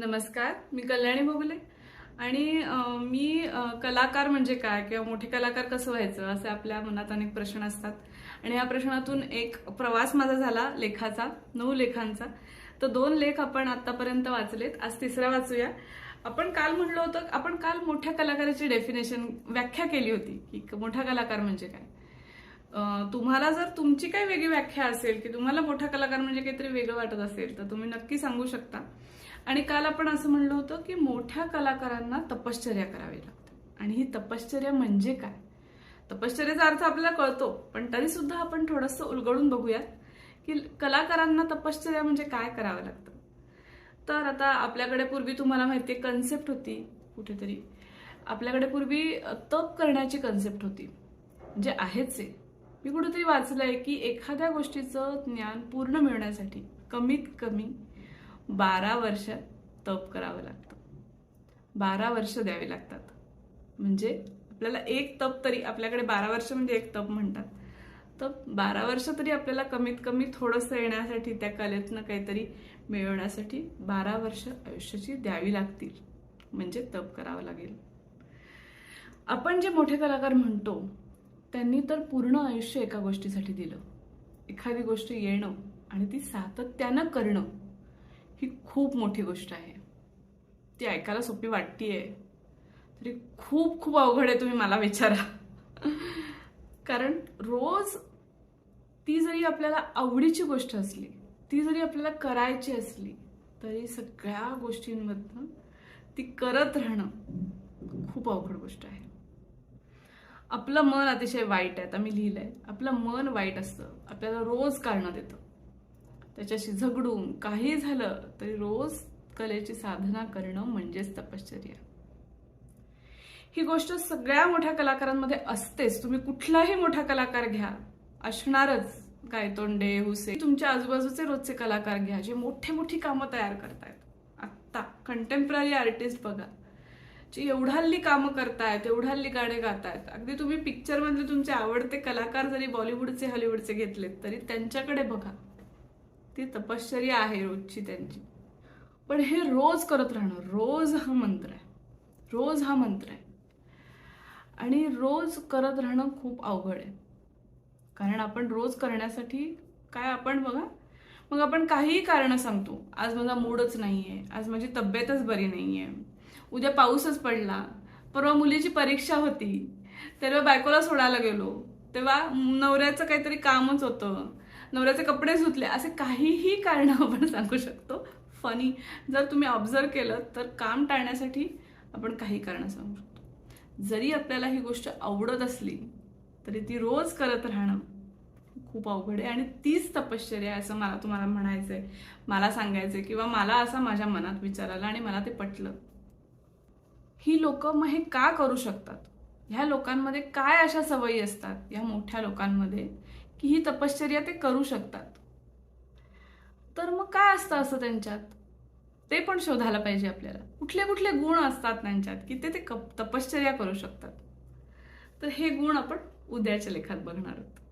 नमस्कार मी कल्याणी बोगले आणि मी कलाकार म्हणजे काय किंवा मोठे कलाकार कसं व्हायचं असे आपल्या मनात अनेक प्रश्न असतात. आणि या प्रश्नातून एक प्रवास माझा झाला लेखाचा नऊ लेखांचा. तर दोन लेख आपण आतापर्यंत वाचलेत आज तिसरा वाचूया. आपण काल म्हणलो होतं आपण काल मोठ्या कलाकाराची डेफिनेशन व्याख्या केली होती की मोठा कलाकार म्हणजे काय. तुम्हाला जर तुमची काही वेगळी व्याख्या असेल की तुम्हाला मोठा कलाकार म्हणजे काहीतरी वेगळं वाटत असेल तर तुम्ही नक्की सांगू शकता. आणि काल आपण असं म्हणलं होतं की मोठ्या कलाकारांना तपश्चर्या करावी लागते. आणि ही तपश्चर्या म्हणजे काय? तपश्चर्याचा अर्थ आपल्याला कळतो पण तरी सुद्धा आपण थोडंसं उलगडून बघूयात की कलाकारांना तपश्चर्या म्हणजे काय करावं लागतं. तर आता आपल्याकडे पूर्वी तुम्हाला माहिती आहे कन्सेप्ट होती कुठेतरी. आपल्याकडे पूर्वी तप करण्याची कन्सेप्ट होती जे आहेच आहे. मी कुठेतरी वाचलंय की एखाद्या गोष्टीचं ज्ञान पूर्ण मिळण्यासाठी कमीत कमी बारा वर्ष तप करावं लागतं. बारा वर्ष द्यावी लागतात. म्हणजे आपल्याला एक तप तरी आपल्याकडे बारा वर्ष म्हणजे एक तप म्हणतात. तर बारा वर्ष तरी आपल्याला कमीत कमी थोडंसं येण्यासाठी त्या कलेतनं काहीतरी मिळवण्यासाठी बारा वर्ष आयुष्याची द्यावी लागतील. म्हणजे तप करावं लागेल. आपण जे मोठे कलाकार म्हणतो त्यांनी तर पूर्ण आयुष्य एका गोष्टीसाठी दिलं. एखादी गोष्ट येणं आणि ती सातत्यानं करणं ही खूप मोठी गोष्ट आहे. ती ऐकायला सोपी वाटतीये. तरी खूप खूप अवघड आहे तुम्ही मला विचारा. कारण रोज ती जरी आपल्याला आवडीची गोष्ट असली ती जरी आपल्याला करायची असली तरी सगळ्या गोष्टींमधनं ती करत राहणं खूप अवघड गोष्ट आहे. आपलं मन अतिशय वाईट आहे. आता मी लिहिलंय. आपलं मन वाईट असतं. आपल्याला रोज कारणं देतं. त्याच्याशी झगडून काही झालं तरी रोज कलेची साधना करणं म्हणजेच तपश्चर्या. ही गोष्ट सगळ्या मोठ्या कलाकारांमध्ये असतेच. तुम्ही कुठलाही मोठा कलाकार घ्या. असणारच गायतोंडे हुसे. तुमच्या आजूबाजूचे रोजचे कलाकार घ्या जे मोठे मोठी कामं तयार करतायत. आत्ता कंटेम्पररी आर्टिस्ट बघा. जे हल्ली कामं करतायत एवढाली गाणे गातायत. अगदी तुम्ही पिक्चरमधले तुमचे आवडते कलाकार जरी बॉलिवूडचे हॉलिवूडचे घेतलेत तरी त्यांच्याकडे बघा. ती तपश्चर्या आहे रोजची त्यांची. पण हे रोज करत राहणं रोज हा मंत्र आहे. रोज हा मंत्र आहे. आणि रोज करत राहणं खूप अवघड आहे. कारण आपण रोज करण्यासाठी काय आपण बघा? मग आपण काहीही कारणं सांगतो. आज माझा मूडच नाही आहे आज माझी तब्येतच बरी नाही आहे उद्या पाऊसच पडला परवा मुलीची परीक्षा होती. तेव्हा बायकोला सोडायला गेलो. तेव्हा नवऱ्याचं काहीतरी कामच होतं. नवऱ्याचे कपडे धुतले. असे काहीही कारण आपण सांगू शकतो. फनी जर तुम्ही ऑब्झर्व केलं तर काम टाळण्यासाठी आपण काही कारण सांगू शकतो. जरी आपल्याला ही गोष्ट आवडत असली तरी ती रोज करत राहणं खूप अवघड आहे. आणि तीच तपश्चर्या आहे असं मला तुम्हाला म्हणायचं आहे मला सांगायचं आहे किंवा मला असा माझ्या मनात विचार आला आणि मला ते पटलं. ही लोक मग हे का करू शकतात? ह्या लोकांमध्ये काय अशा सवयी असतात? या मोठ्या लोकांमध्ये की ही तपश्चर्या ते करू शकतात. तर मग काय असतं असं त्यांच्यात? ते पण शोधायला पाहिजे आपल्याला. कुठले कुठले गुण असतात त्यांच्यात की ते ते कप- तपश्चर्या करू शकतात? तर हे गुण आपण उद्याच्या लेखात बघणार आहोत.